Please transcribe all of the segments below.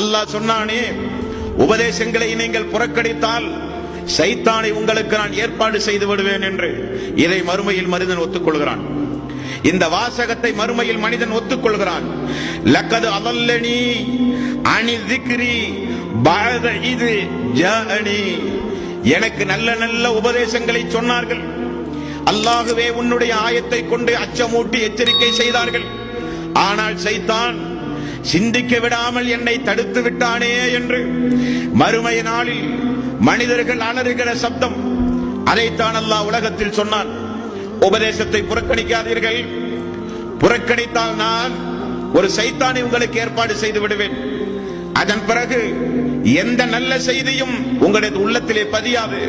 அல்லாஹ் சொன்னானே உபதேசங்களை நீங்கள் புறக்கணித்தால் சைத்தானை உங்களுக்கு நான் ஏற்பாடு செய்து விடுவேன் என்று. இதை மறுமையில் மனிதன் ஒத்துக்கொள்கிறான். இந்த வாசகத்தை மறுமையில் மனிதன் ஒத்துக்கொள்கிறான். லக்கது அதல்லனி அணி திக்ரி பாத இது ஜாஅனி. எனக்கு நல்ல நல்ல உபதேசங்களை சொன்னார்கள். அல்லாகவே உன்னுடைய ஆயத்தை கொண்டு அச்சமூட்டி எச்சரிக்கை செய்தார்கள். ஆனால் சைத்தான் சிந்திக்க விடாமல் என்னை தடுத்து விட்டானே என்று மறுமைய நாளில் மனிதர்கள் அலறுகிற சப்தம். அதைத்தான் அல்லாஹ் உலகத்தில் சொன்னான். உபதேசத்தை புறக்கணிக்காதீர்கள். புறக்கணித்தால் நான் ஒரு சைத்தானை உங்களுக்கு ஏற்பாடு செய்து விடுவேன். அதன் பிறகு எந்த நல்ல செய்தியும் உங்களது உள்ளத்திலே பதியாது.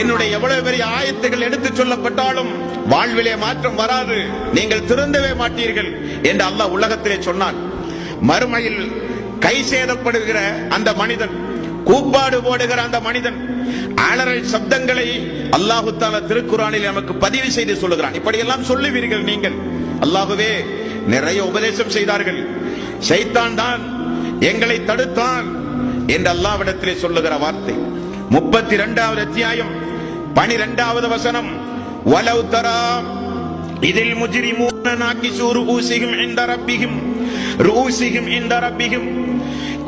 என்னுடைய எவ்வளவு பெரிய ஆயத்துகள் எடுத்துச் சொல்லப்பட்டாலும் வாழ்விலே மாற்றம் வராது. நீங்கள் திருந்தவே மாட்டீர்கள் என்று அல்லாஹ் உலகத்திலே சொன்னான். மறுமையில் கை சேதப்படுகிற அந்த மனிதன் கூப்பாடு போடுகிற அந்த மனிதன் அலறல் சப்தங்களை அல்லாஹு தாலா திருக்குறானில் நமக்கு பதிவு செய்து சொல்லுகிறான். இப்படியெல்லாம் சொல்லுவீர்கள் நீங்கள். அல்லாஹுவே நிறைய உபதேசம் செய்தார்கள். சைத்தான் தான் எங்களை தடுத்தான் என்று அல்லாவிடத்திலே சொல்லுகிற வார்த்தை. முப்பத்தி இரண்டாவது அத்தியாயம் பனிரெண்டாவது வசனம் வலவு தரா இதில் முஜ்ரிமூன நாக்கிசு ரூசிகும் இந்த ரப்பிகும் ரூசிகும் இந்த ரப்பிகும்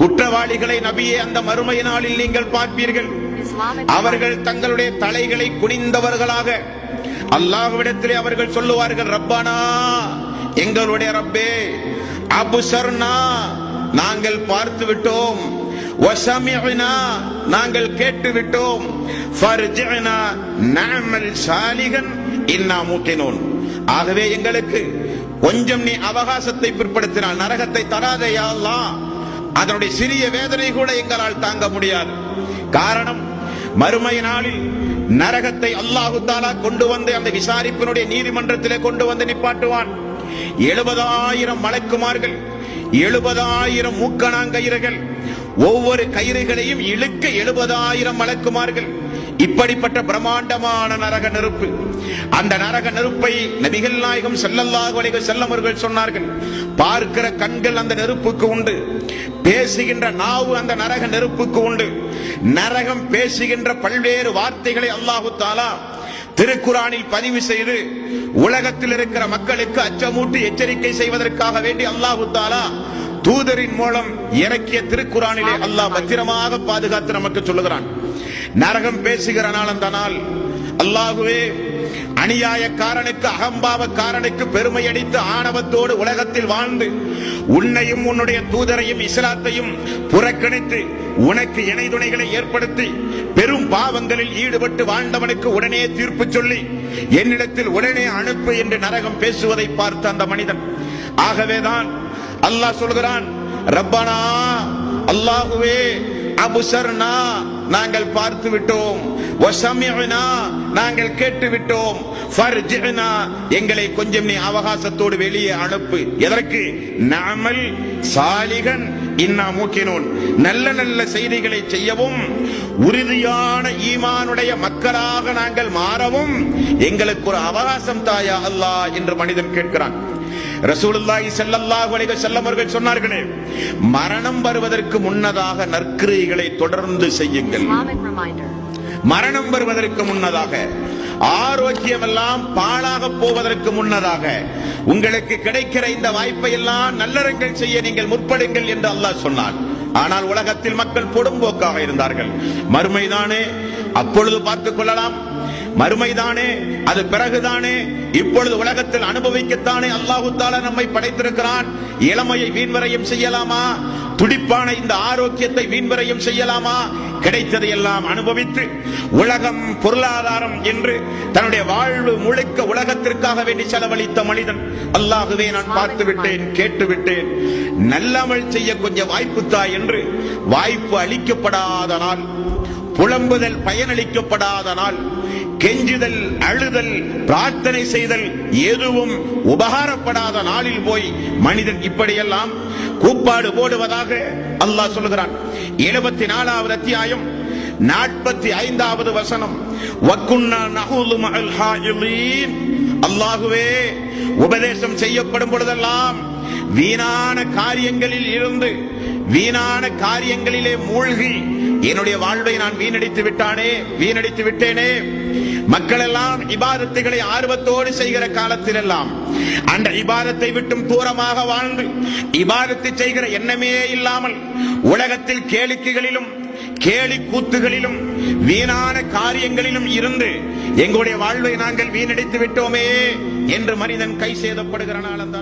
குற்றவாளிகளை நபியே அந்த மறுமை நாளில் நீங்கள் பார்ப்பீர்கள். அவர்கள் தங்களுடைய தலைகளை குனிந்தவர்களாக அல்லாஹ்விடத்திலே அவர்கள் சொல்லுவார்கள் ரப்பானா எங்களுடைய ரப்பே அபுசர்னா நாங்கள் பார்த்து விட்டோம் வசமிஅனா நாங்கள் கேட்டு விட்டோம் ஃபர்ஜிஅனா சாலிகன் இன்னா மூக்கினோன். ஆகவே எங்களுக்கு கொஞ்சம் நீ அவகாசத்தை பிற்படுத்தினால் நரகத்தை தராதே அதனுடைய சிறிய வேதனை கூட எங்களால் தாங்க முடியாது. காரணம் மறுமை நாளில் நரகத்தை அல்லாஹு தாலா கொண்டு வந்து அந்த விசாரிப்பினுடைய நீதிமன்றத்திலே கொண்டு வந்து நிப்பாட்டுவான். எழுபதாயிரம் மலைக்குமார்கள் எழுபதாயிரம் மூக்கணாங்கயிறுகள் ஒவ்வொரு கயிறுகளையும் இழுக்க எழுபதாயிரம் மலக்குமார்கள் இப்படிப்பட்ட பிரம்மாண்டமான நரக நெருப்பு. அந்த நரக நெருப்பை நபிகள் நாயகம் செல்லல்லாக அலைஹி அவர்கள் சொன்னார்கள். பார்க்கிற கண்கள் அந்த நெருப்புக்கு உண்டு. பேசுகின்ற நாவு அந்த நரக நெருப்புக்கு உண்டு. நரகம் பேசுகின்ற பல்வேறு வார்த்தைகளை அல்லாஹு தாலா திருக்குறானில் பதிவு செய்து உலகத்தில் இருக்கிற மக்களுக்கு அச்சமூட்டி எச்சரிக்கை செய்வதற்காக வேண்டி அல்லாஹு தாலா தூதரின் மூலம் இறக்கிய திருக்குறானிலே அல்லாஹ் பத்திரமாக பாதுகாத்து நமக்கு சொல்லுகிறான். நரகம் பேசுகிற நாள் அந்த நாள். அல்லாஹுவே அநியாயக்காரனுக்கு அகம்பாவக்காரனுக்கு பெருமை அடித்து ஆணவத்தோடு உலகத்தில் வாழ்ந்து உன்னையும் உன்னுடைய தூதரையும் இஸ்லாத்தையும் புறக்கணித்து உனக்கு இணை துணைகளை ஏற்படுத்தி பெரும் பாவங்களில் ஈடுபட்டு வாழ்ந்தவனுக்கு உடனே தீர்ப்பு சொல்லி என்னிடத்தில் உடனே அனுப்பு என்று நரகம் பேசுவதை பார்த்த அந்த மனிதன். ஆகவேதான் அல்லாஹ் சொல்கிறான் ரப்பனா அல்லாஹுவே அபுசர்னா நாங்கள் பார்த்து விட்டோம் நாங்கள் கேட்டு விட்டோம் எங்களை கொஞ்சம் நீ அவகாசத்தோடு வெளியே அனுப்பு. எதற்கு? நாமல் சாலிகன். இன்னா மூக்கினோன். நல்ல நல்ல செய்திகளை செய்யவும் உறுதியான ஈமானுடைய மக்களாக நாங்கள் மாறவும் எங்களுக்கு ஒரு அவகாசம் தாயா அல்லா என்று மனிதன் கேட்கிறான். ரசூலுல்லாஹி ஸல்லல்லாஹு அலைஹி வஸல்லம் அவர்கள் சொன்னார்களே மரணம் வருவதற்கு முன்னதாக நற்கிரியைகளை தொடர்ந்து செய்யுங்கள். மரணம் வருவதற்கு முன்னதாக ஆரோக்கியம் எல்லாம் பாழாக போவதற்கு முன்னதாக உங்களுக்கு கிடைக்கிற இந்த வாய்ப்பை எல்லாம் நல்லறங்கள் செய்ய நீங்கள் முற்படுங்கள் என்று அல்லாஹ் சொன்னான். ஆனால் உலகத்தில் மக்கள் பொடும்போக்காக இருந்தார்கள். மறுமைதானே அப்பொழுது பார்த்துக் கொள்ளலாம். மறுமைதானே அது பிறகுதானே இப்பொழுது உலகத்தில் அனுபவிக்கத்தானே அல்லாஹு தாலா நம்மை படைத்திருக்கிறான். இளமையை வீண்வரையும் செய்யலாமா? துடிப்பான இந்த ஆரோக்கியத்தை வீண்வரையும் செய்யலாமா? கிடைத்ததை எல்லாம் அனுபவித்து உலகம் பொருளாதாரம் என்று தன்னுடைய வாழ்வு முழுக்க உலகத்திற்காக வேண்டி செலவழித்த மனிதன். அல்லாகவே நான் பார்த்து விட்டேன் கேட்டு விட்டேன் நல்லமல் செய்ய கொஞ்சம் வாய்ப்பு தா என்று வாய்ப்பு அளிக்கப்படாத நாள் புலம்புதல் பயனளிக்கப்படாத நாள். கெஞ்சுதல் அழுதல் பிரார்த்தனை செய்தல் எதுவும் உபகாரப்படாத நாளில் போய் மனிதன் இப்படியெல்லாம் கூப்பாடு போடுவதாக அல்லாஹ் சொல்லுகிறான் எழுபத்தி நாலாவது அத்தியாயம் நாற்பத்தி ஐந்தாவது வசனம். வக்குன்னா அல்லாஹுவே உபதேசம் செய்யப்படும் பொழுதெல்லாம் வீணான காரியங்களில் இருந்து வீணான காரியங்களிலே மூழ்கி என்னுடைய வாழ்வை நான் வீணடித்து விட்டானே வீணடித்து விட்டேனே மக்கள் எல்லாம் இபாதத்துகளை ஆர்வத்தோடு செய்கிற காலத்தில் எல்லாம் அந்த இபாதத்தை விட்டும் தூரமாக வாழ்ந்து இபாதத்தை செய்கிற எண்ணமே இல்லாமல் உலகத்தில் கேளிக்கைகளிலும் கேலி கூத்துகளிலும் வீணான காரியங்களிலும் இருந்து எங்களுடைய வாழ்வை நாங்கள் வீணடித்து விட்டோமே என்று மனிதன் கை சேதப்படுகிற நாள் அந்த